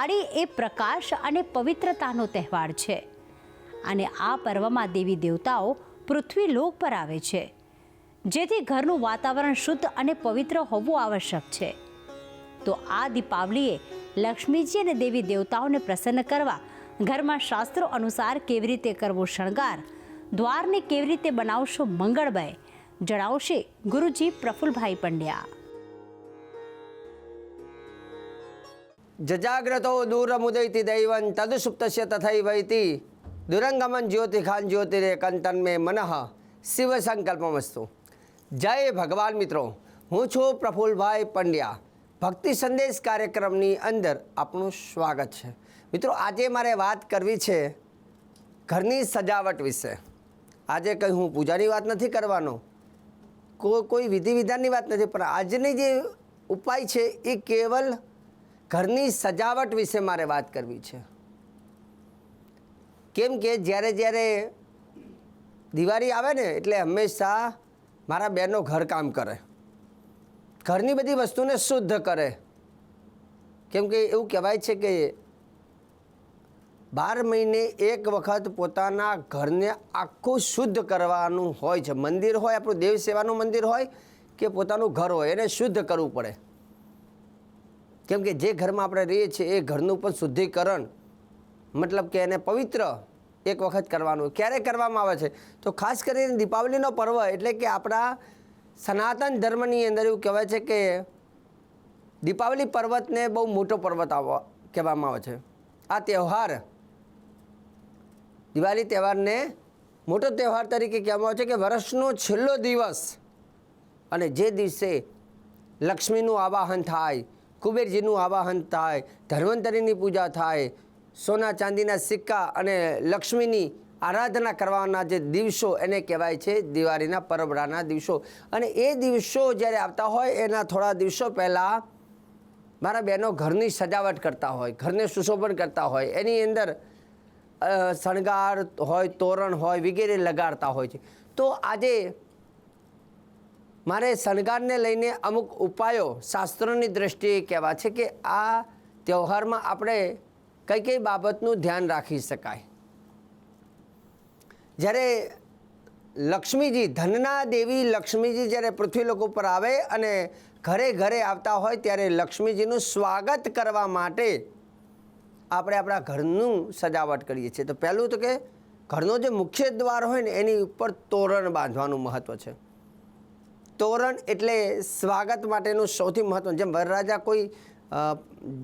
દિવાળી એ પ્રકાશ અને પવિત્રતાનો તહેવાર છે. અને આ પર્વમાં દેવી દેવતાઓ પૃથ્વી લોક પર આવે છે, જેથી ઘરનું વાતાવરણ શુદ્ધ અને પવિત્ર હોવું આવશ્યક છે. તો આ દીપાવલીએ લક્ષ્મીજી અને દેવી દેવતાઓને પ્રસન્ન કરવા ઘરમાં શાસ્ત્રો અનુસાર કેવી રીતે કરવો શણગાર, દ્વારને કેવી રીતે બનાવશો મંગળમય જણાવશે ગુરુજી પ્રફુલભાઈ પંડ્યા. જજાગ્રતો દૂરમુદૈતિ દૈવં તદુસુપ્તસ્ય તથૈવૈતિ દુરંગમન જ્યોતિખાન જ્યોતિરે કંતન્મે મનઃ શિવ સંકલ્પમસ્તુ જય ભગવાન મિત્રો હું છું પ્રફુલભાઈ પંડ્યા ભક્તિ સંદેશ કાર્યક્રમની અંદર આપનું સ્વાગત છે મિત્રો આજે મારે વાત કરવી છે ઘરની સજાવટ વિશે આજે કંઈ હું પૂજાની વાત નથી કરવાનો કોઈ કોઈ વિધિ વિધાનની વાત નથી પણ આજની જે ઉપાય છે એ કેવલ ઘરની સજાવટ વિશે મારે વાત કરવી છે. કેમ કે જ્યારે જ્યારે દિવાળી આવે ને એટલે હંમેશા મારા બહેનો ઘરકામ કરે. ઘરની બધી વસ્તુને શુદ્ધ કરે. કેમ કે એવું કહેવાય છે કે બાર મહિને એક વખત પોતાના ઘરને આખું શુદ્ધ કરવાનું હોય છે. મંદિર હોય, આપણું દેવ સેવાનું મંદિર હોય કે પોતાનું ઘર હોય, એને શુદ્ધ કરવું પડે. કેમ કે જે ઘરમાં આપણે રહીએ છીએ, એ ઘરનું પણ શુદ્ધિકરણ, મતલબ કે એને પવિત્ર એક વખત કરવાનું. ક્યારે કરવામાં આવે છે? તો ખાસ કરીને દીપાવલીનો પર્વ એટલે કે આપણા સનાતન ધર્મની અંદર એવું કહેવાય છે કે દીપાવલી પર્વતને બહુ મોટો પર્વત આવવા કહેવામાં આવે છે. આ તહેવાર દિવાળી તહેવારને મોટો તહેવાર તરીકે કહેવામાં આવે છે કે વર્ષનો છેલ્લો દિવસ અને જે દિવસે લક્ષ્મીનું આવાહન થાય કુબેરજીનું આવાહન થાય, ધન્વંતરીની પૂજા થાય, સોના ચાંદીના સિક્કા અને લક્ષ્મીની આરાધના કરવાના જે દિવસો એને કહેવાય છે, દિવાળીના પરબરાના દિવસો. અને એ દિવસો જ્યારે આવતા હોય, એના થોડા દિવસો પહેલાં મારા બહેનો ઘરની સજાવટ કરતા હોય, ઘરને સુશોભન કરતા હોય, એની અંદર શણગાર હોય, તોરણ હોય, વગેરે લગાડતા હોય છે. તો આજે મારે શણગારને લઈને અમુક ઉપાયો શાસ્ત્રોની દ્રષ્ટિએ કહેવા છે કે આ તહેવારમાં આપણે કઈ કઈ બાબતનું ધ્યાન રાખી શકાય. જ્યારે લક્ષ્મીજી, ધનના દેવી લક્ષ્મીજી જ્યારે પૃથ્વી લોક ઉપર આવે અને ઘરે ઘરે આવતા હોય ત્યારે લક્ષ્મીજીનું સ્વાગત કરવા માટે આપણે આપણા ઘરનું સજાવટ કરીએ છીએ. તો પહેલું તો કે ઘરનો જે મુખ્ય દ્વાર હોય ને એની ઉપર તોરણ બાંધવાનું મહત્ત્વ છે. તોરણ એટલે સ્વાગત માટેનું સૌથી મહત્ત્વનું જેમ વરરાજા કોઈ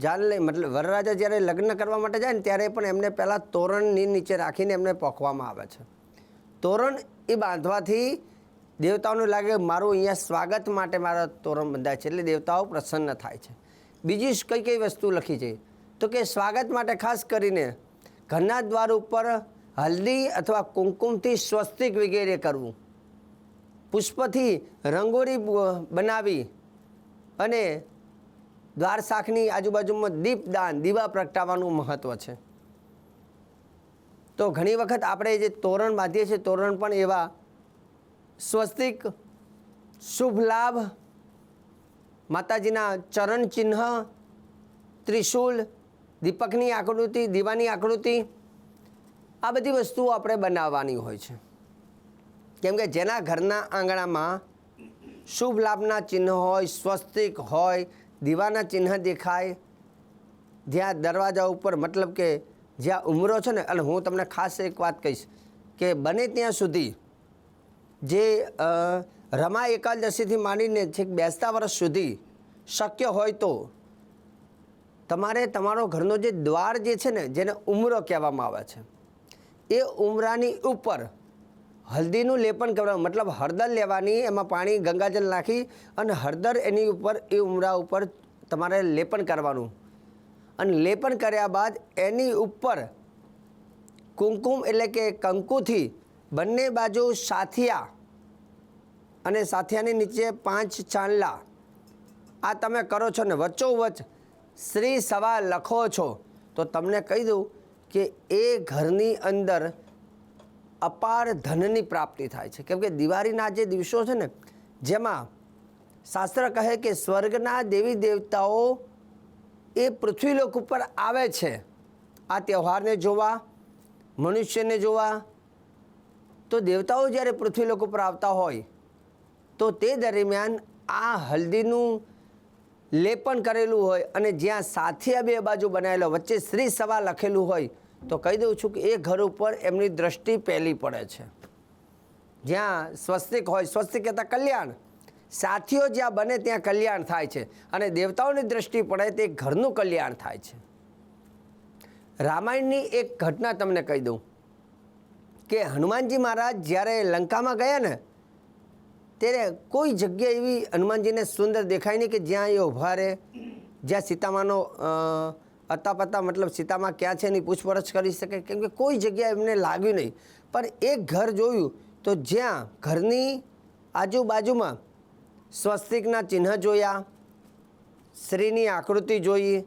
જાન લે મતલબ વરરાજા જ્યારે લગ્ન કરવા માટે જાય ને ત્યારે પણ એમને પહેલાં તોરણની નીચે રાખીને એમને પોખવામાં આવે છે. તોરણ એ બાંધવાથી દેવતાઓને લાગે મારું અહીંયા સ્વાગત માટે મારા તોરણ બંધાય છે, એટલે દેવતાઓ પ્રસન્ન થાય છે. બીજી કઈ કઈ વસ્તુ લખી છે? તો કે સ્વાગત માટે ખાસ કરીને ઘરના દ્વાર ઉપર હલ્દી અથવા કુમકુમથી સ્વસ્તિક વગેરે કરવું. પુષ્પથી રંગોળી બનાવી અને દ્વાર શાખની આજુબાજુમાં દીપદાન દીવા પ્રગટાવવાનું મહત્ત્વ છે. તો ઘણી વખત આપણે જે તોરણ બાંધીએ છીએ, તોરણ પણ એવા સ્વસ્તિક, શુભ લાભ, માતાજીના ચરણ ચિહ્ન, ત્રિશૂલ, દીપકની આકૃતિ, દીવાની આકૃતિ, આ બધી વસ્તુઓ આપણે બનાવવાની હોય છે. કેમ કે જેના ઘરના આંગણામાં શુભ લાભના ચિહ્ન હોય, સ્વસ્તિક હોય, દીવાના ચિહ્ન દેખાય, જ્યાં દરવાજા ઉપર મતલબ કે જ્યાં ઉમરો છે ને, અને હું તમને ખાસ એક વાત કહીશ કે બને ત્યાં સુધી જે રમા એકાદશીથી માંડીને છેક બેસતા વર્ષ સુધી શક્ય હોય તો તમારે તમારો ઘરનો જે દ્વાર જે છે ને, જેને ઉમરો કહેવામાં આવે છે, એ ઉમરાની ઉપર હલ્દીનું લેપન કરવાનું મતલબ હળદર લેવાની, એમાં પાણી ગંગાજળ નાખી અને હળદર એની ઉપર, એ ઉમરા ઉપર તમારે લેપન કરવાનું. અને લેપન કર્યા બાદ એની ઉપર કુમકુમ એટલે કે કંકુથી બંને બાજુ સાથિયા અને સાથિયાની નીચે પાંચ ચાંદલા આ તમે કરો છો ને વચ્ચોવચ શ્રી સવા લખો છો. તો તમને કહી દઉં કે એ ઘરની અંદર અપાર ધનની પ્રાપ્તિ થાય છે. કેમ કે દિવાળીના જે દિવસો છે ને, જેમાં શાસ્ત્ર કહે કે સ્વર્ગના દેવી દેવતાઓ એ પૃથ્વીલોક ઉપર આવે છે. આ તહેવારને જોવા, મનુષ્યને જોવા, તો દેવતાઓ જ્યારે પૃથ્વીલોક ઉપર આવતા હોય, તો તે દરમિયાન આ હલ્દીનું લેપન કરેલું હોય અને જ્યાં સાથિયા બે બાજુ બનાવેલો વચ્ચે શ્રી સભા લખેલું હોય તો કહી દઉં છું કે એ ઘર ઉપર એમની દ્રષ્ટિ પહેલી પડે છે. જ્યાં સ્વસ્તિક હોય, સ્વસ્તિક કહેતા કલ્યાણ. સાથીઓ જ્યાં બને ત્યાં કલ્યાણ થાય છે. અને દેવતાઓની દ્રષ્ટિ પડે તે ઘરનું કલ્યાણ થાય છે. રામાયણની એક ઘટના તમને કહી દઉં. કે હનુમાનજી મહારાજ જ્યારે લંકામાં ગયા ને, ત્યારે કોઈ જગ્યા એવી હનુમાનજીને સુંદર દેખાય નહીં કે જ્યાં એ ઊભા રહે, જ્યાં સીતામાનો અ, અતાપતા મતલબ સીતામાં ક્યાં છે એની પૂછપરછ કરી શકે? કેમ કે કોઈ જગ્યાએ એમને લાગ્યું નહીં. પણ એક ઘર જોયું તો જ્યાં ઘરની આજુબાજુમાં સ્વસ્તિકના ચિહ્ન જોયા શ્રીની આકૃતિ જોઈ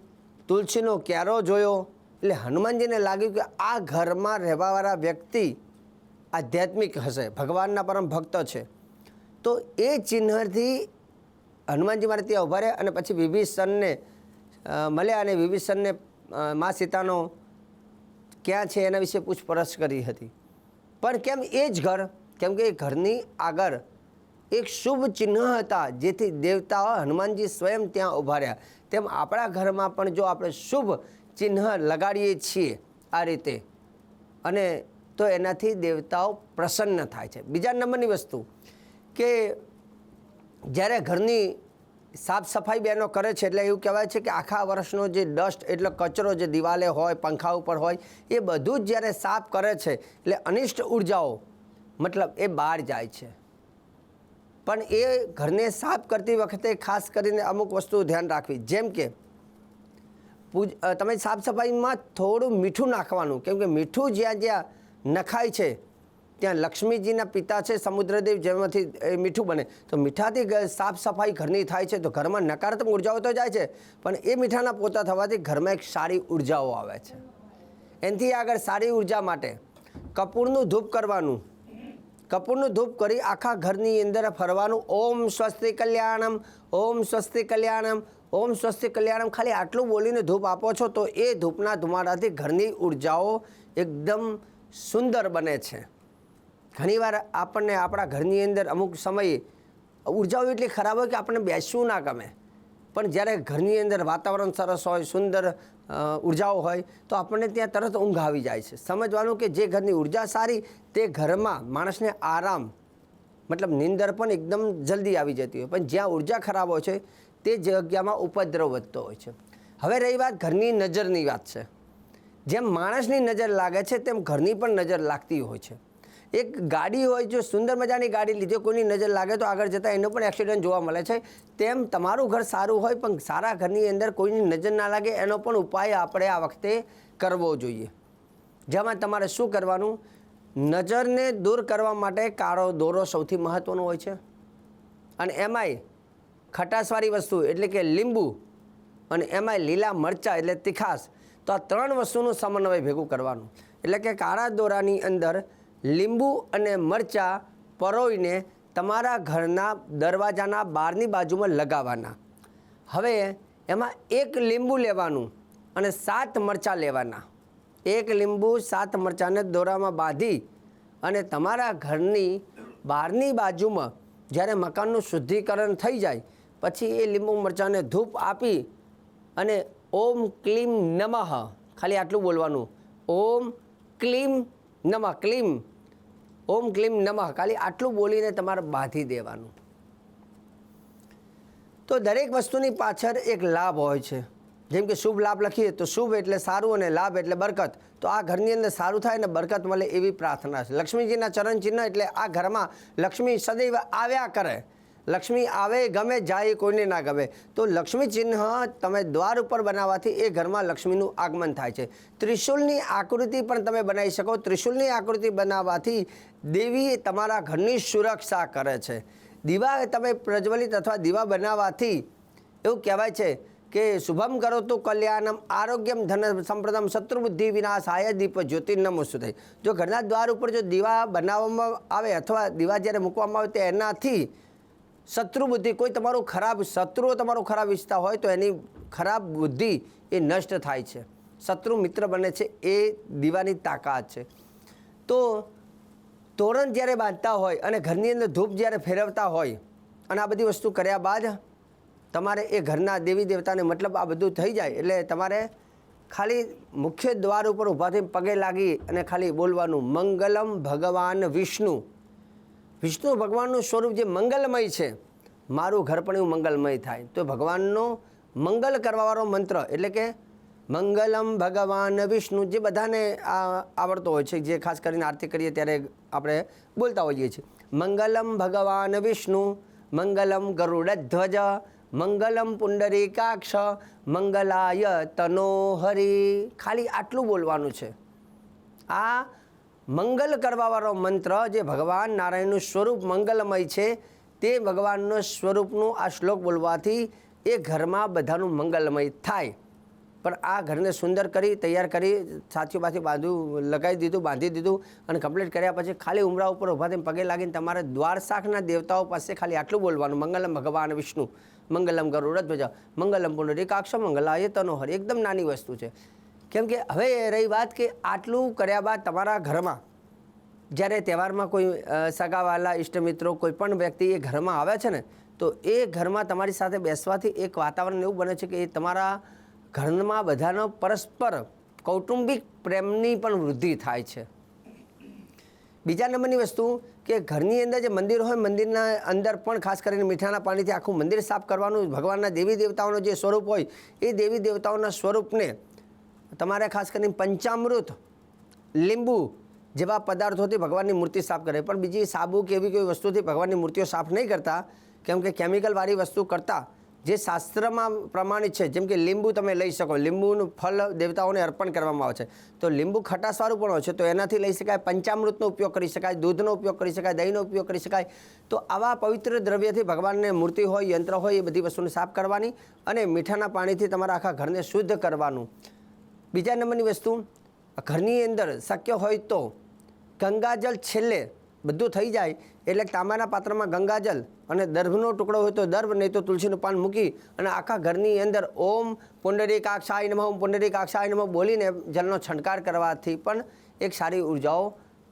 તુલસીનો ક્યારો જોયો. એટલે હનુમાનજીને લાગ્યું કે આ ઘરમાં રહેવાવાળા વ્યક્તિ આધ્યાત્મિક હશે ભગવાનના પરમ ભક્ત છે. તો એ ચિહ્નથી હનુમાનજી મારે ત્યાં ઊભા રહ્યા અને પછી વિભીષણને મળ્યા અને વિભીષણને મા સીતાનો ક્યાં છે એના વિશે પૂછપરછ કરી હતી. પણ કેમ એ જ ઘર, કેમ કે એ ઘરની આગળ એક શુભ ચિહ્ન હતા જેથી દેવતાઓ હનુમાનજી સ્વયં ત્યાં ઊભા રહ્યા. તેમ આપણા ઘરમાં પણ જો આપણે શુભ ચિહ્ન લગાડીએ છીએ આ રીતે, અને તો એનાથી દેવતાઓ પ્રસન્ન થાય છે. બીજા નંબરની વસ્તુ કે જ્યારે ઘરની સાફ સફાઈ બહેનો કરે છે એટલે એવું કહેવાય છે કે આખા વર્ષનો જે ડસ્ટ એટલે કચરો જે દિવાલે હોય, પંખા ઉપર હોય, એ બધું જ જ્યારે સાફ કરે છે એટલે અનિષ્ટ ઉર્જાઓ મતલબ એ બહાર જાય છે. પણ એ ઘરને સાફ કરતી વખતે ખાસ કરીને અમુક વસ્તુ ધ્યાન રાખવી. જેમ કે પૂજ તમે સાફ સફાઈમાં થોડું મીઠું નાખવાનું. કેમ કે મીઠું જ્યાં જ્યાં નખાય છે ત્યાં લક્ષ્મીજીના પિતા છે, સમુદ્રદેવ, જેમાંથી એ મીઠું બને. તો મીઠાથી સાફ સફાઈ ઘરની થાય છે, તો ઘરમાં નકારાત્મક ઉર્જાઓ તો જાય છે, પણ એ મીઠાના પોતા થવાથી ઘરમાં એક સારી ઉર્જાઓ આવે છે. એનાથી આગળ સારી ઊર્જા માટે કપૂરનું ધૂપ કરવાનું. કપૂરનું ધૂપ કરી આખા ઘરની અંદર ફરવાનું. ઓમ સ્વસ્તિ કલ્યાણમ, ઓમ સ્વસ્તિ કલ્યાણમ, ઓમ સ્વસ્તિ કલ્યાણમ. ખાલી આટલું બોલીને ધૂપ આપો છો તો એ ધૂપના ધુમાડાથી ઘરની ઉર્જાઓ એકદમ સુંદર બને છે. ઘણીવાર આપણને આપણા ઘરની અંદર અમુક સમયે ઉર્જાઓ એટલી ખરાબ હોય કે આપણને બેસવું ના ગમે. પણ જ્યારે ઘરની અંદર વાતાવરણ સરસ હોય, સુંદર ઉર્જાઓ હોય, તો આપણને ત્યાં તરત ઊંઘ આવી જાય છે. સમજવાનું કે જે ઘરની ઊર્જા સારી, તે ઘરમાં માણસને આરામ, મતલબ નિંદર પણ એકદમ જલ્દી આવી જતી હોય. પણ જ્યાં ઊર્જા ખરાબ હોય છે, તે જગ્યામાં ઉપદ્રવ વધતો હોય છે. હવે રહી વાત ઘરની નજરની વાત છે. જેમ માણસની નજર લાગે છે, તેમ ઘરની પણ નજર લાગતી હોય છે. એક ગાડી હોય જો સુંદર મજાની ગાડી લીધે કોઈની નજર લાગે તો આગળ જતાં એનો પણ એક્સિડન્ટ જોવા મળે છે. તેમ તમારું ઘર સારું હોય પણ સારા ઘરની અંદર કોઈની નજર ના લાગે એનો પણ ઉપાય આપણે આ વખતે કરવો જોઈએ. જેમાં તમારે શું કરવાનું? નજરને દૂર કરવા માટે કાળો દોરો સૌથી મહત્ત્વનો હોય છે. અને એમાંય ખટાશવાળી વસ્તુ એટલે કે લીંબુ અને એમાંય લીલા મરચાં એટલે તીખાસ તો આ ત્રણ વસ્તુનું સમન્વય ભેગું કરવાનું. એટલે કે કાળા દોરાની અંદર લીંબુ અને મરચાં પરોઈને તમારા ઘરના દરવાજાના બહારની બાજુમાં લગાવવાના. હવે એમાં એક લીંબુ લેવાનું અને સાત મરચાં લેવાના. એક લીંબુ, સાત મરચાંને દોરામાં બાંધી અને તમારા ઘરની બહારની બાજુમાં જ્યારે મકાનનું શુદ્ધિકરણ થઈ જાય, પછી એ લીંબુ મરચાંને ધૂપ આપી અને ઓમ ક્લીમ નમઃ, ખાલી આટલું બોલવાનું. ઓમ ક્લીમ નમઃ ક્લીમ. ઓમ ક્લીમ નમઃ. ખાલી આટલું બોલીને તમારે બાંધી દેવાનું. તો દરેક વસ્તુની પાછળ એક લાભ હોય છે. જેમ કે શુભ લાભ લખીએ તો શુભ એટલે સારું અને લાભ એટલે બરકત. તો આ ઘરની અંદર સારું થાય ને બરકત મળે એવી પ્રાર્થના છે. લક્ષ્મીજીના ચરણ ચિહ્ન એટલે આ ઘરમાં લક્ષ્મી સદૈવ આવ્યા કરે. લક્ષ્મી આવે, ગમે જાય, કોઈને ના ગમે. તો લક્ષ્મી ચિહ્ન તમે દ્વાર ઉપર બનાવવાથી એ ઘરમાં લક્ષ્મીનું આગમન થાય છે. ત્રિશુલની આકૃતિ પણ તમે બનાવી શકો. ત્રિશુલની આકૃતિ બનાવવાથી દેવી તમારા ઘરની સુરક્ષા કરે છે. દીવા તમે પ્રજ્વલિત અથવા દીવા બનાવવાથી એવું કહેવાય છે કે શુભમ કરો તો કલ્યાણમ આરોગ્યમ ધન સંપ્રદમ શત્રુબુદ્ધિ વિનાશાય દીપ જ્યોતિર્નમો થાય જો ઘરના દ્વાર ઉપર જો દીવા બનાવવામાં આવે અથવા દીવા જ્યારે મૂકવામાં આવે તો એનાથી શત્રુ બુદ્ધિ, કોઈ તમારું ખરાબ શત્રુઓ તમારો ખરાબ ઈચ્છતા હોય તો એની ખરાબ બુદ્ધિ એ નષ્ટ થાય છે. શત્રુ મિત્ર બને છે એ દીવાની તાકાત છે. તો તોરણ જ્યારે બાંધતા હોય અને ઘરની અંદર ધૂપ જ્યારે ફેરવતા હોય અને આ બધી વસ્તુ કર્યા બાદ તમારે એ ઘરના દેવી દેવતાને મતલબ આ બધું થઈ જાય એટલે તમારે ખાલી મુખ્ય દ્વાર ઉપર ઊભા થઈને પગે લાગી અને ખાલી બોલવાનું, મંગલમ ભગવાન વિષ્ણુ. વિષ્ણુ ભગવાનનું સ્વરૂપ જે મંગલમય છે, મારું ઘર પણ એવું મંગલમય થાય. તો ભગવાનનો મંગલ કરવાવાળો મંત્ર એટલે કે મંગલમ ભગવાન વિષ્ણુ જે બધાને આ આવડતો હોય છે, જે ખાસ કરીને આરતી કરીએ ત્યારે આપણે બોલતા હોઈએ છીએ. મંગલમ ભગવાન વિષ્ણુ, મંગલમ ગરુડધ્વજ, મંગલમ પુંડરીકાક્ષ, મંગલાય તનોહરી. ખાલી આટલું બોલવાનું છે. આ મંગલ કરવાવાળો મંત્ર જે ભગવાન નારાયણનું સ્વરૂપ મંગલમય છે, તે ભગવાનનો સ્વરૂપનું આ શ્લોક બોલવાથી એ ઘરમાં બધાનું મંગલમય થાય. પણ આ ઘરને સુંદર કરી, તૈયાર કરી, સાથીઓ પાછી બાંધું, લગાવી દીધું, બાંધી દીધું અને કમ્પ્લીટ કર્યા પછી ખાલી ઉમરા ઉપર ઊભા થઈને પગે લાગીને તમારે દ્વાર શાખના દેવતાઓ પાસે ખાલી આટલું બોલવાનું, મંગલમ ભગવાન વિષ્ણુ, મંગલમ ગરુડધ્વજ મંગલમ પુનરિકાક્ષ મંગલાય તનોહર એકદમ નાની વસ્તુ છે. કેમ કે હવે રહી વાત કે આટલું કર્યા બાદ તમારા ઘરમાં, જ્યારે તહેવારમાં કોઈ સગાવાલા ઇષ્ટમિત્રો કોઈ પણ વ્યક્તિ એ ઘરમાં આવે છે ને, તો એ ઘરમાં તમારી સાથે બેસવાથી એક વાતાવરણ એવું બને છે કે એ તમારા ઘરમાં બધાનો પરસ્પર કૌટુંબિક પ્રેમની પણ વૃદ્ધિ થાય છે. બીજા નંબરની વસ્તુ કે ઘરની અંદર જે મંદિર હોય, મંદિરના અંદર પણ ખાસ કરીને મીઠાના પાણીથી આખું મંદિર સાફ કરવાનું, ભગવાનના દેવી દેવતાઓનો જે સ્વરૂપ હોય, એ દેવી દેવતાઓના સ્વરૂપને તમારે ખાસ કરીને પંચામૃત, લીંબુ જેવા પદાર્થોથી ભગવાનની મૂર્તિ સાફ કરે. પણ બીજી સાબુ કે એવી કોઈ વસ્તુથી ભગવાનની મૂર્તિઓ સાફ નહીં કરતા, કેમ કે કેમિકલવાળી વસ્તુ કરતાં, જે શાસ્ત્રમાં પ્રમાણિત છે, જેમ કે લીંબુ તમે લઈ શકો, લીંબુનું ફળ દેવતાઓને અર્પણ કરવામાં આવે છે. તો લીંબુ ખટાસવાળું પણ હોય છે, તો એનાથી લઈ શકાય, પંચામૃતનો ઉપયોગ કરી શકાય, દૂધનો ઉપયોગ કરી શકાય, દહીંનો ઉપયોગ કરી શકાય. તો આવા પવિત્ર દ્રવ્યથી ભગવાનને મૂર્તિ હોય, યંત્ર હોય, એ બધી વસ્તુને સાફ કરવાની અને મીઠાના પાણીથી તમારા આખા ઘરને શુદ્ધ કરવાનું. બીજા નંબરની વસ્તુ, ઘરની અંદર શક્ય હોય તો ગંગાજલ છેલ્લે બધું થઈ જાય, એટલે તાંબાના પાત્રમાં ગંગાજલ અને દર્ભનો ટુકડો હોય તો દર્ભ, નહીં તો તુલસીનું પાન મૂકી અને આખા ઘરની અંદર ઓમ પુંડરી કાક્ષાય નમઃ, ઓમ પુંડરી કાક્ષાય નમઃ બોલીને જલનો છંટકાર કરવાથી પણ એક સારી ઉર્જાઓ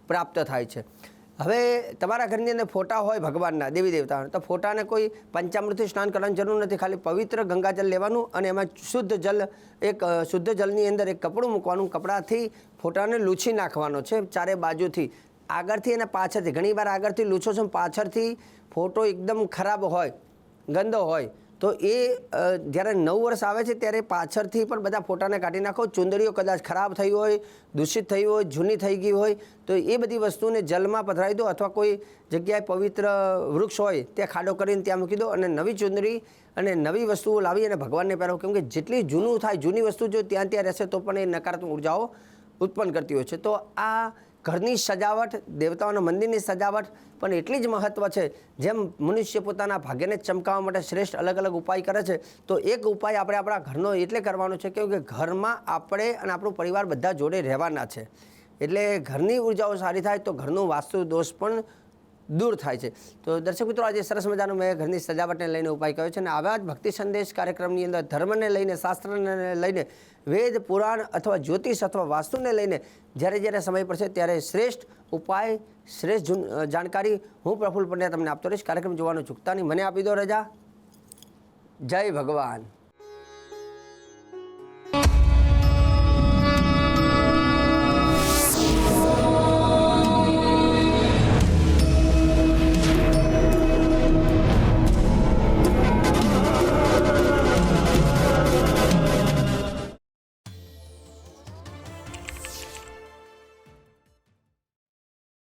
પ્રાપ્ત થાય છે. હવે તમારા ઘરની અંદર ફોટા હોય ભગવાનના, દેવી દેવતાના તો ફોટાને કોઈ પંચામૃતથી સ્નાન કરવાની જરૂર નથી. ખાલી પવિત્ર ગંગાજલ લેવાનું અને એમાં શુદ્ધ જલ, એક શુદ્ધ જલની અંદર એક કપડું મૂકવાનું, કપડાથી ફોટાને લૂછી નાખવાનો છે ચારે બાજુથી. આગળથી અને પાછળથી ઘણીવાર આગળથી લૂછો છો પાછળથી ફોટો એકદમ ખરાબ હોય, ગંદો હોય. તો એ જ્યારે નવ વર્ષ આવે છે ત્યારે પાછળથી પણ બધા ફોટાને કાઢી નાખો. ચુંદડીઓ કદાચ ખરાબ થઈ હોય, દૂષિત થઈ હોય, જૂની થઈ ગઈ હોય, તો એ બધી વસ્તુને જલમાં પધરાવી દો અથવા કોઈ જગ્યાએ પવિત્ર વૃક્ષ હોય, ત્યાં ખાડો કરીને ત્યાં મૂકી દો અને નવી ચુંદડી અને નવી વસ્તુઓ લાવી અને ભગવાનને પહેરાવો. કેમ કે જેટલી જૂનું થાય, જૂની વસ્તુ જો ત્યાં ત્યાં રહેશે તો પણ એ નકારાત્મક ઉર્જાઓ ઉત્પન્ન કરતી હોય છે. તો આ ઘરની સજાવટ, દેવતાઓના મંદિરની સજાવટ પણ એટલી જ મહત્ત્વ છે. જેમ મનુષ્ય પોતાના ભાગ્યને ચમકાવવા માટે શ્રેષ્ઠ અલગ અલગ ઉપાય કરે છે, તો એક ઉપાય આપણે આપણા ઘરનો એટલે કરવાનો છે કેમ કે ઘરમાં આપણે અને આપણું પરિવાર બધા જોડે રહેવાના છે. એટલે ઘરની ઉર્જાઓ સારી થાય તો ઘરનું વાસ્તુ દોષ પણ દૂર થાય છે. તો દર્શક મિત્રો, આજે સરસ મજાનો મેં ઘરની સજાવટને લઈને ઉપાય કહ્યો છે અને આવા જ ભક્તિ સંદેશ કાર્યક્રમની અંદર ધર્મને લઈને, શાસ્ત્રને લઈને, વેદ, પુરાણ અથવા જ્યોતિષ અથવા વાસ્તુને લઈને જ્યારે જ્યારે સમય પડશે ત્યારે શ્રેષ્ઠ ઉપાય, શ્રેષ્ઠ જાણકારી હું પ્રફુલ પંડ્યા તમને આપતો રહીશ. કાર્યક્રમ જોવાનું ચૂકતા નહીં. મને આપી દો રજા. જય ભગવાન.